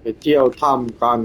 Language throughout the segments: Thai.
ไปเที่ยวถ้ำกัน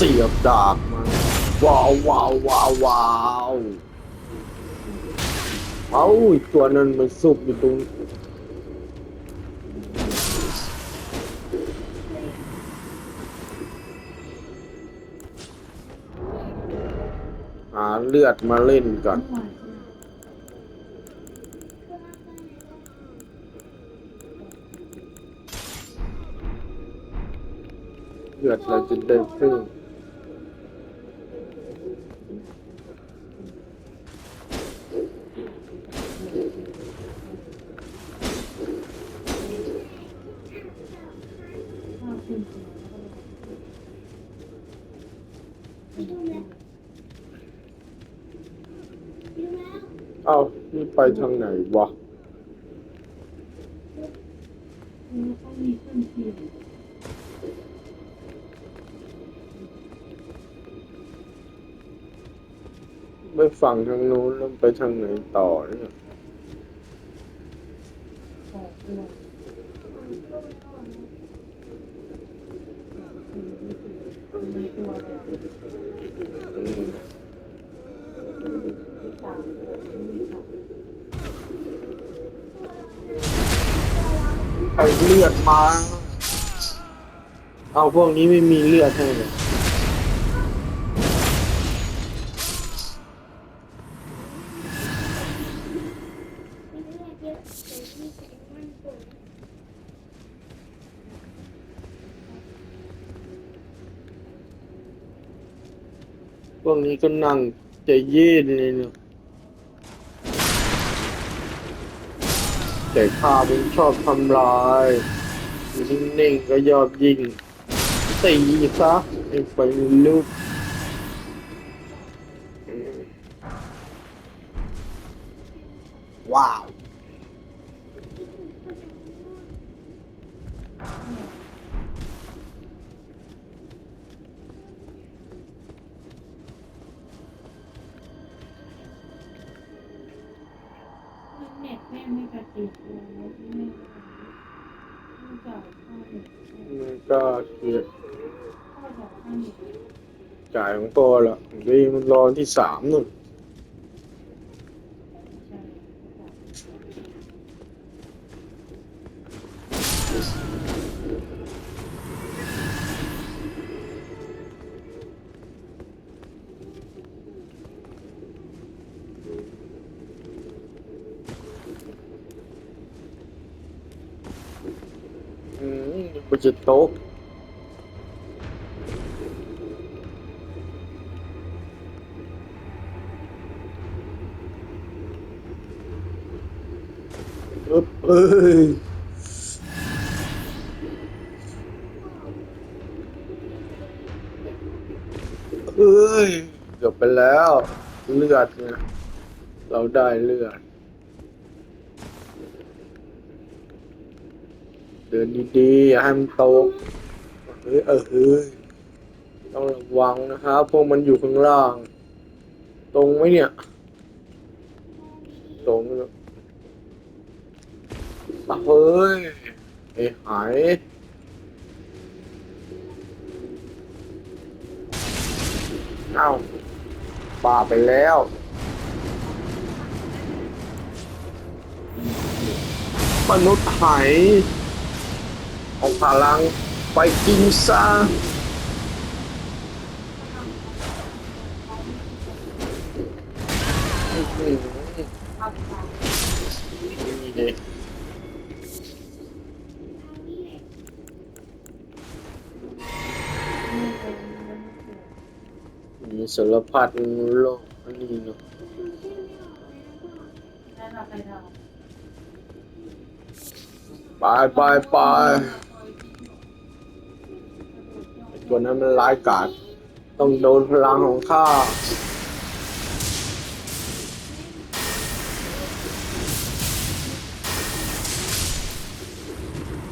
เสียบดาบมาว้าวว้าวว้าวว้าวเอาอีกตัวนั้นมันสุกอยู่ตรงหาเลือดมาเล่นก่อนเลือดเราจะได้พึ่ง เอ้านี่ ไปทางไหนวะไม่ฝั่งทางนู้นแล้วไปทางไหนต่อเนี่ยอืม ไปเลือดมา เอาพวกนี้ไม่มีเลือดให้เลยพวกนี้ก็นั่งใจเย็นเลยเนาะ แต่ข้าเป็นชอบทำลายนิ่งๆก็ยอดยิงตีซะไอ้ไฟลุกว้าวายของตัวละดีมันรอที่สามนู่นอืมมันจะโต๊ะ เอ้ยเอ้ยเกือบไปแล้ว เลือดเนี่ยเราได้เลือด เดินดีๆ อย่าให้มันตกเฮ้ยเออเฮ้ยต้องระวังนะครับพวกมันอยู่ข้างล่าง ตรงไหมเนี่ย ตรงเลย สักเอ้ยไอ้หายเอ้าป่าไปแล้วมนุษย์หายเอาพลังไปกินซะ สารพัดโลกนนี้เนาะไปไปไปไปตัวนั้นมันร้ายกาจต้องโดนพลังของข้า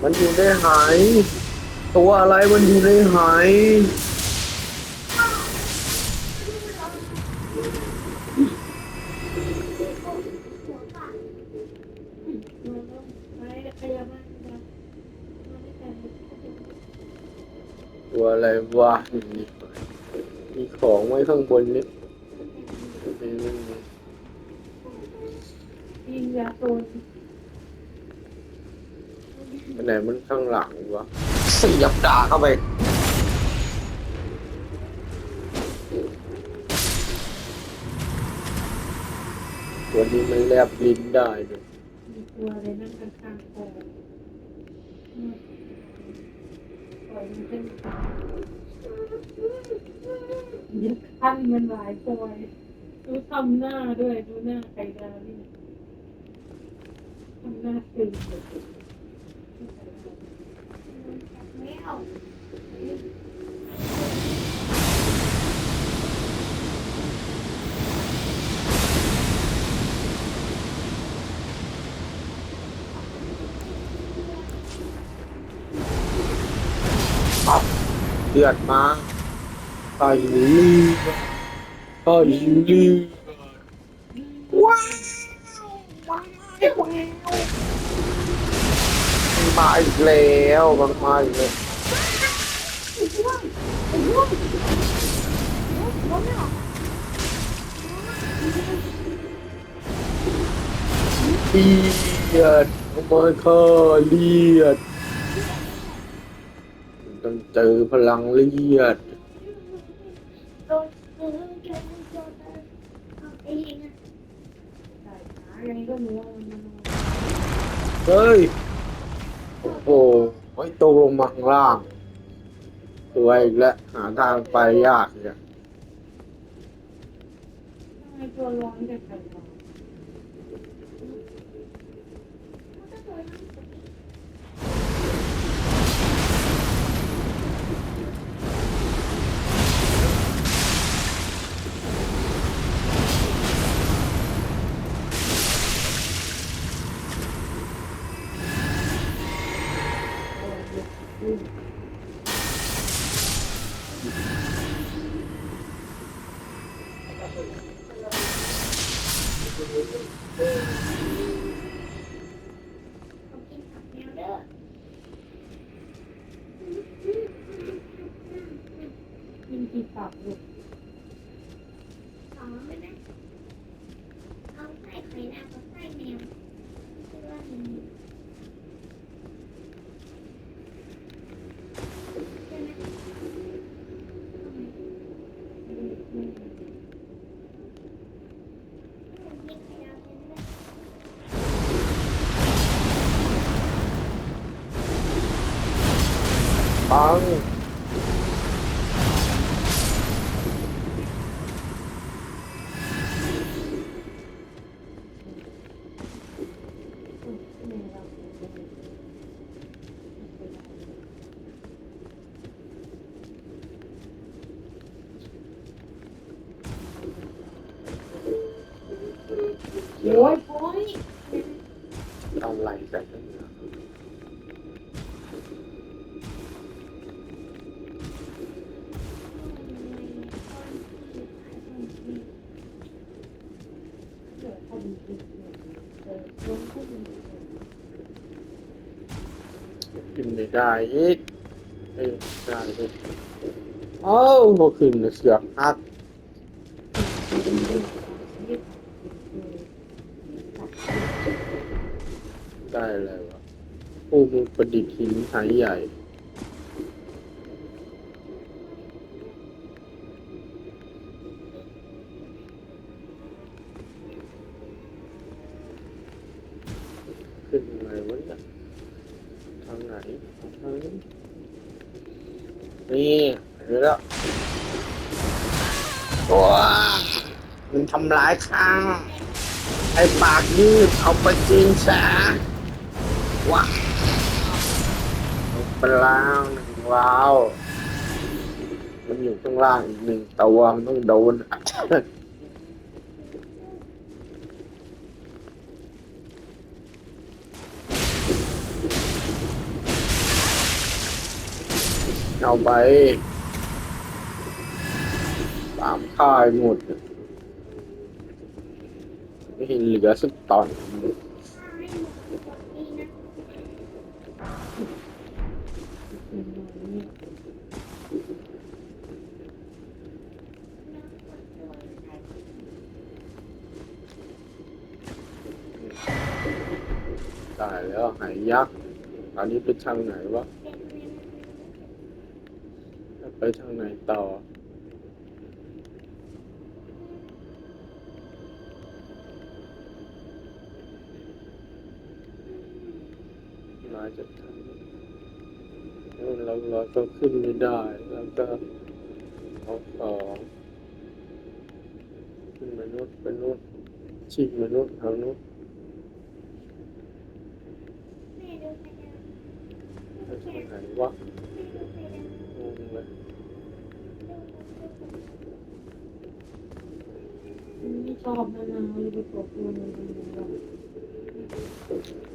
มันอยู่ในหาย ตัวอะไรมันอยู่ในหาย ไม่ขยับมากนะ ตัว อะไรวะมีมีของไว้ข้างบนนี่ไม่ไม่ไม่ยิงยาโซนอันไหนมันข้างหลังวะเสียบดาเข้าไปตัวนี้มันแลบลิ้นได้ด้วยมีตัวอะไรนั่งข้างๆคอปล่อ ยึดขั้นมันหลายปอยดูทำหน้าด้วย ดูหน้าไก่ดาวนี่ทำหน้าตึงไม่เอา เลือดมาไก่เลือดไก่เลือดว้าวมันมาอีกแล้วมันมาอีกแล้วเลือดมาค่ะเลือด ต้องเจอพลังเลือดเฮ้ย โอ้โหไอ้ตกลงมาข้างล่างตัวอีกแล้วหาทางไปยากเนี่ย ตัวร้อนจังเลย มันก็โดนน้ำตก เขากินผักแมวเด้อ ยิงกีปากลูก เอาไม่ได้เอาไส้ไข่ดาวกับไส้แมวคือว่ามันใช่ไหมมีไข่ดาวเป็นด้วย ปัง โอ้ยโอ้ยเอาไหลใส่กันเนี่ยกินไม่ได้อีกเอ้ได้เลยเอ้าพอขึ้นเสือกหัก ได้อะไรวะผู้มือประดิษฐ์หินหายใหญ่ ขึ้นยังไงวะเนี่ยทางไหนทางนี้นี่เห็นแล้วว้ามันทำร้ายข้าไอ้ปากยืดเอาไปกินซะ ว้าวไปล้วหนึ่งว้าวมันอยู่ข้างล่างอีกหนึ่งตัวมันต้องโดนเอาไปตามค่ายหมดไม่เห็นเหลือสักตอน ตายแล้วหายยักษ์อันนี้ไปทางไหนวะ ไปทางไหนต่อ ก็ขึ้นไม่ได้ แล้วก็เอาของขึ้นมนุษย์ไปนู่นชิงมนุษย์ทางนู้นแม่ดูไปแล้วไปทางไหนวะแม่ดูไปแล้วงงเลยไม่ชอบมะนาวเลยไปกดตัวมันดูแ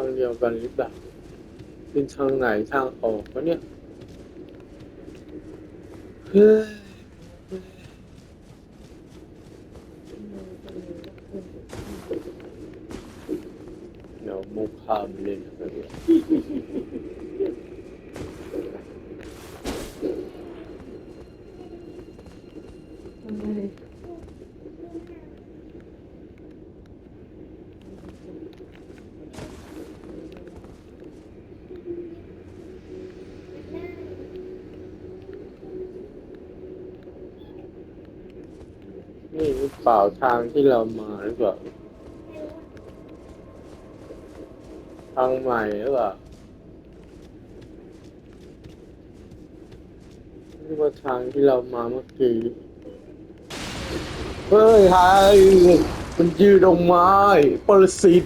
างเดียวกันหรือเปล่าเป็นทางไหนทางออกวะเนี่ยเฮ้ยเดี๋ยวมุกพามเล่นอะไรเนี่ย นี่หรือเปล่าทางที่เรามาหรือเปล่าทางใหม่หรือเปล่านี่ว่าทางที่เรามาเมื่อกี้เฮ้ยไฮมันยืดออกมาไอ้ปรสิต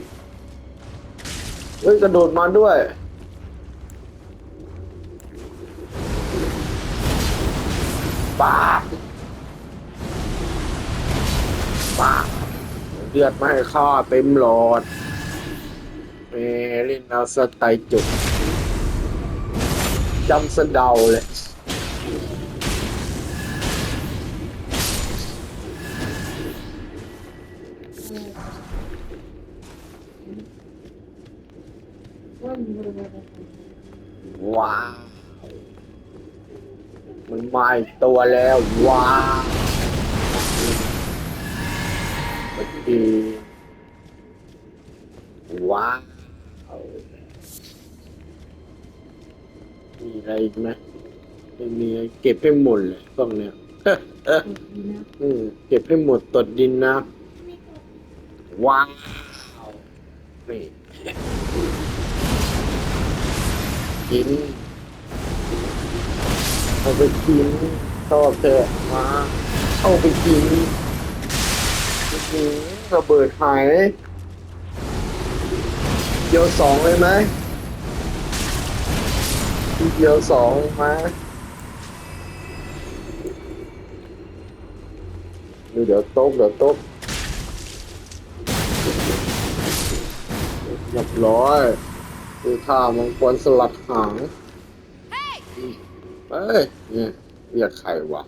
เฮ้ยกระโดดมาด้วยป้า ป้าเลือดไม่ข้าเต็มหลอดเมล่นเอาสไตล์จุดจำสะเดาเลยว่ามันเป็นอะไรว้าวมันมาอีกตัวแล้ว ว้าว ว้าวมีอะไรอีกไหมไม่มีเก็บให้หมดเลยพวกเนี้ย อืมเก็บให้หมดตดดินนะว้าวนี่กินเอาไปกินชอบเถอมาเอาไปกินอื้อหือ ระเบิดหายเดียวสองเลยไหมเดียวสองไหมนี่เดี๋ยวโต๊ะเดี๋ยวโต๊ะเรียบร้อยคือท่ามังกรสลัดหางเฮ้ยเนี่ยเรียกใครวะ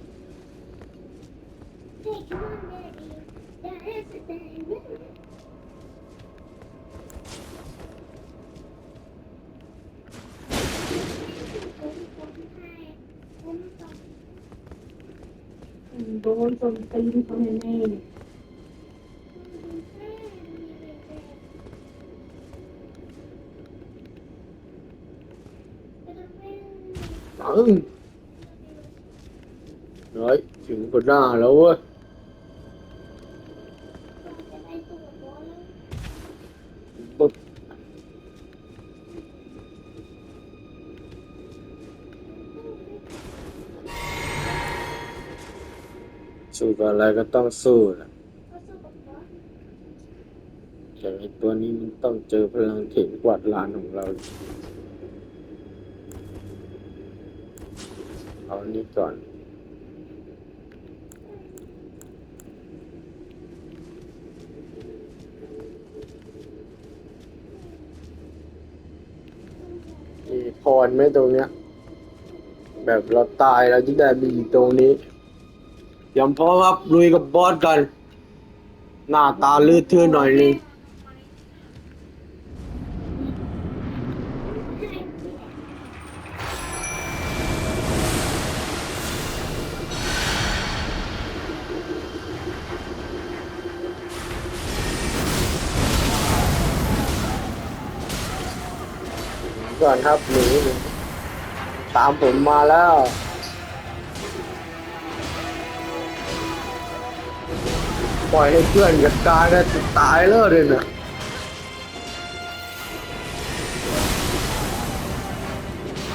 โดนจนตีนเขา สู้กับอะไรก็ต้องสู้แหละแต่ไอตัวนี้มันต้องเจอพลังเข็นกวาดลานของเรา เอาอันนี้ก่อนมีพรไหมตรงเนี้ย แบบเราตายเราจะได้มีตรงนี้ เตรียมพร้อมครับลุยกับบอสกัน หน้าตาลืดเทือนหน่อยนึงก่อนครับหนีหนีตามผมมาแล้ว ปล่อยให้เพื่อนจัดการได้จะตายแล้วเลยนะ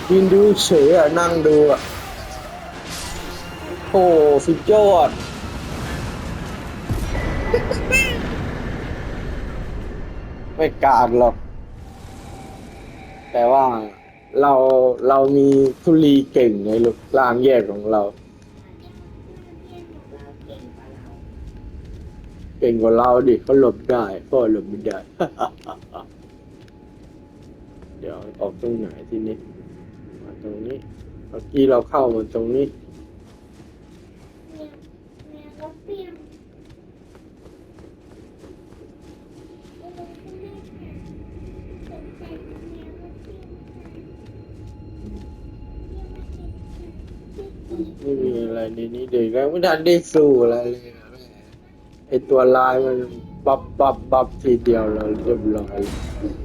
ยินดูเฉยอะนั่งดูอะโอ้สุดยอดไม่การหรอก แต่ว่าเราเรามีทุลีเก่งในลูกล่างแยกของเรา เก่งกว่าเราดิเขาหลบได้พ่อหลบไม่ได้ เดี๋ยวออกตรงไหนที่นี้มาตรงนี้เมื่อกี้เราเข้ามาตรงนี้ไม่มีอะไรในนี้เด็กแล้วไม่ทันได้สู้อะไรเลยอะแม่ ไอตัวลายมันบับบับบับทีเดียวเราเรียบร้อยเลย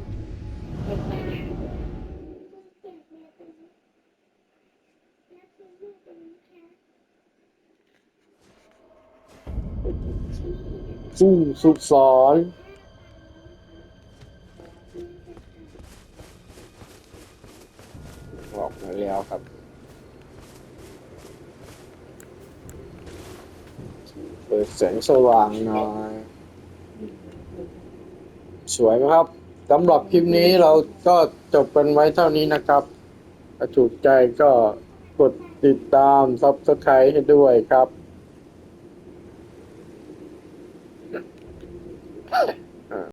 สู้สุกสอนออกมาแล้วครับ ปิดแสงสว่างหน่อย สวยไหมครับสำหรับคลิปนี้เราก็จบกันไว้เท่านี้นะครับถ้าถูกใจก็กดติดตามซับสไครต์ให้ด้วยครับ